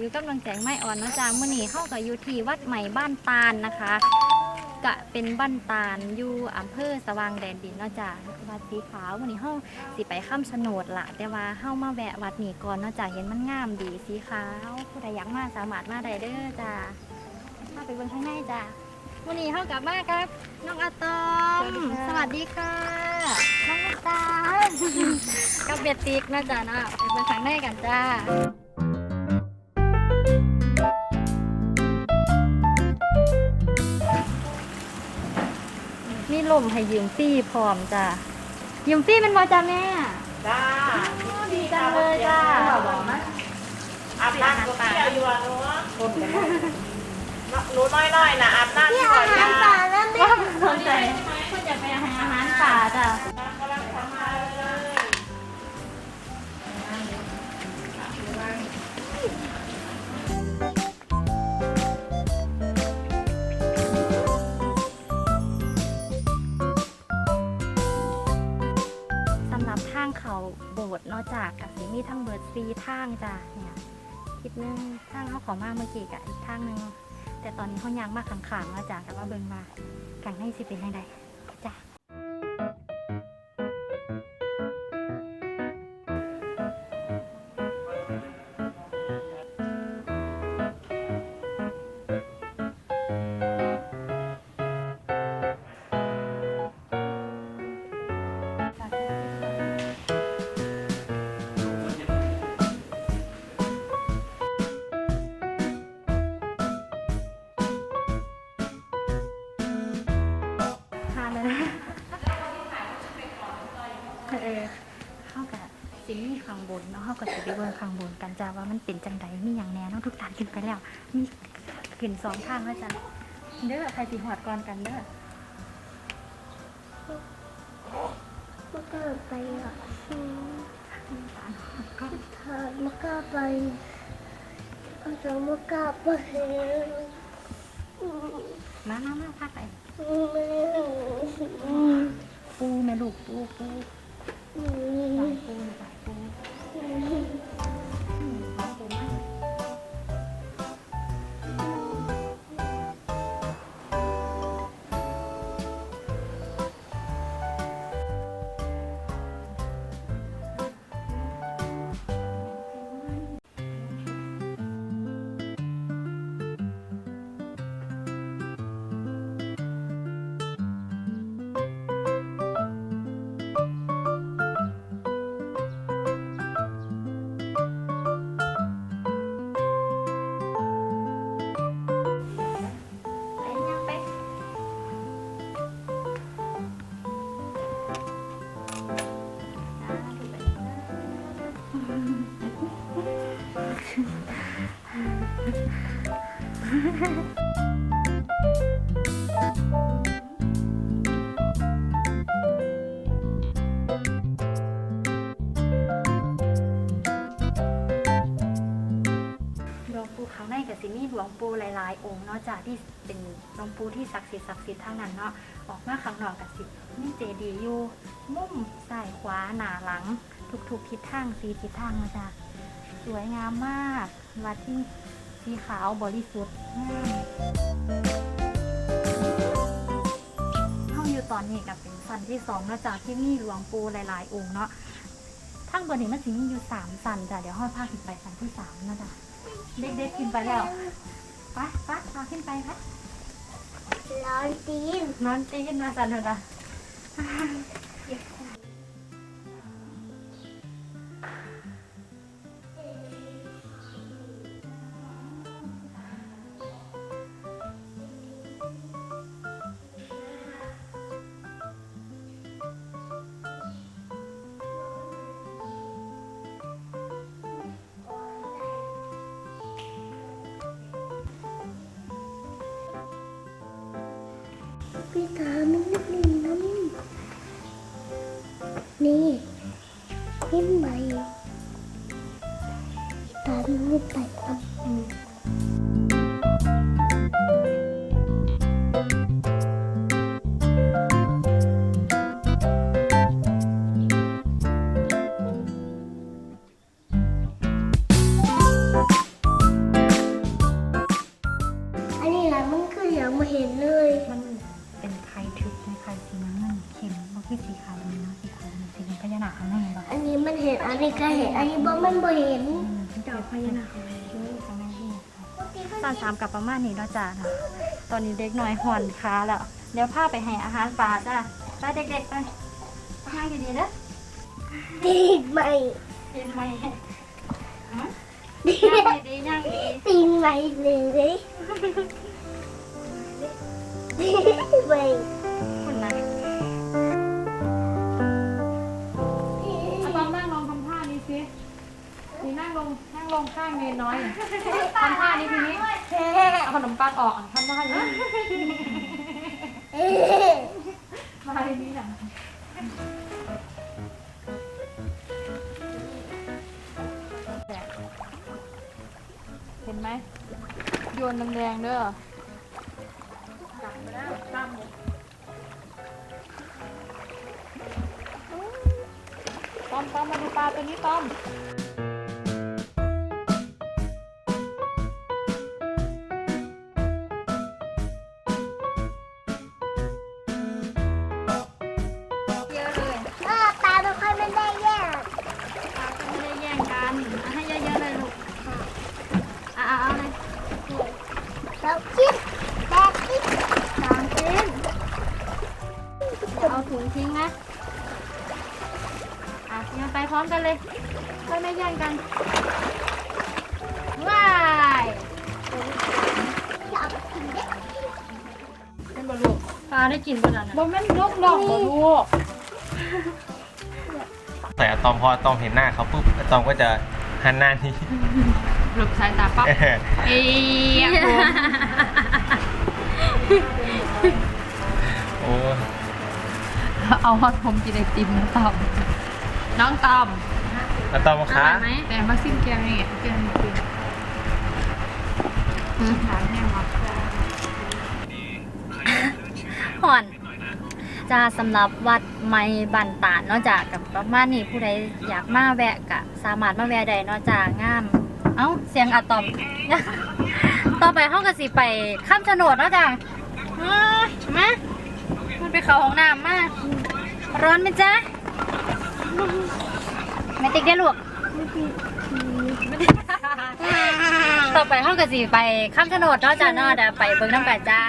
อยู่กำลังแจงไม้อ่อนเนาะจ้ามื้อนี้เฮาก็อยู่ที่วัดใหม่บ้านตาลนะคะก็เป็นบ้านตาลอยู่อำเภอสว่างแดนดินเนาะจ้าวัดสีขาวมื้อนี้เฮาสิไปค้ำชะโนดล่ะ แต่ว่าเฮามาแวะวัดนี้ก่อนเนาะจ้าเห็นมันงามดีสีขาวผู้ใดอยากมาสามารถมาได้เด้อจ้ามาไปเบิ่งข้างในจ้ามื้อนี้เฮากลับมากับน้องอะตอม สวัสดีค่ะ น้องอะตอมกับเบียดติ๊กเนาะจ้าเนาะไปเบิ่งข้างในกันจ้า ลมให้ยืมฟรีพร้อมจ้ะยืมฟรีเป็นวาจ้าแม่จ้าดีจังเลยจ้าอาบน้ำก็เที่ยวอยู่อะหนูหนูน้อยๆนะอาบน้ำที่บ่อยจ้าว่าสนใจคุณอยากไปหาอาหารป่าจ้ะ มีทั้งเบิดซีทางจ้ะเนี่ยคิดนึงทางเขาขอมาเมื่อกี้กะอีกทางหนึงแต่ตอนนี้เขายางมากขังๆแล้วจ้ะแต่ว่าเบิ่งมากังให้สิเป็นยังไง ข้างบนเนาะเข้ากับสิไปเบิ่งข้างบนกันจ้าว่ามันเป็นจังใดมีอย่างแน่เนาะทุกท่านขึ้นไปแล้ว มีขึ้นสองทางแล้วจ้ะเด้อใครสิหอดก่อนกันเด้อมันก็ไปอะอืมก็เธอมันก็ไปเอาจจะมันก็ไปอืมมามามาพาไปอืมปูแม่ลูกปูปูอืสายมปูสายปู หลวงปู่เขาในกับสิมีหลวงปู่หลายๆ องค์เนาะจากที่เป็นหลวงปู่ที่ศักดิ์สิทธิ์ศักดิ์สิทธิ์ทั้งนั้นเนาะออกมาข้างนอกกับสิมีเจดีย์อยู่มุมซ้ายขวาหน้าหลังทุกๆทิศทางสีทิศทางเนาะจ้ะสวยงามมากวัดที่ สีขาวบริสุทธิ์งามเข้าอยู่ตอนนี้กับเป็นสันที่สองเนาะจากที่มีหลวงปู่หลาย ๆ องค์เนาะทั้งบนนี้มันสิมีอยู่สามสันจ้ะเดี๋ยวห้อยพาขึ้นไปสันที่สามเนาะจ้ะเด็กๆขึ้นไปแล้วไปไปพาขึ้นไปค่ะร้อนตีนนอนตีขึ้นมาสันเถอะนะ พี่ตาไม่นึกนี่นะนี่นี่ นี้มันเห็นอันนี้ก็เห็น อันนี้บ่มันบ่เห็นเจ้าพญานาคตอนสามกับประมาณนี้เนาะจ้าเนาะตอนนี้เด็กน้อยห่อนขาแล้ว เดี๋ยวพาไปให้อาหารปลาจ้าไปเด็กๆไปให้ดีๆนะตีนใหม่เห็นไหมตีย่างดีๆย่างดีตีนใหม่เลยตีนใหม่ ลงข้างเนนน้อยทำท่านี้ทีนี้เอาขนมปังออกทำท่านี้เอ๊ะมาทีนี้นะเห็นไหมโยนแรงๆเด้อต้อมต้อมมาดูปลาตัวนี้ต้อม ถุงทิ้งนะอะโยังไปพร้อมกันเลยค่อยไม่แย่งกันว้ายอยากกินเด็กเป็นบอลูกปลาได้กินบนนั้นบอแม่นนกหลอกบอลูกใส่อะตอมพออะตอมเห็นหน้าเขาปุ๊บอะตอมก็จะหันหน้านี้ หลบสายตาปั๊บเอียโอ้ เอาฮอตผมกินไอติมน้องตอมน้องตอมอะตอมอคะร่อยไหมแต่มาซิมแกงนี่แกงจริงถามแน่วะห่อนจะสำหรับวัดไม้บันตาลเนอกจากกับประมาณนี้ผู้ใดอยากมาแวะกะ สามารถมาแวะได้เนอกจากงาม เอ้าเสียงอะตอม ต่อไปห้องกสิไปข้ามโฉนดเนอกจากเอ้ยมามัน ไปเขาห้องน้ำมาร้อนไหมจ๊ะไม่ติดได้อลูกต่อไปห้องกสิไปข้ามโฉนดเนอกจากเนอกเดี๋ยวไปเบิ่งน้ำกันจ้า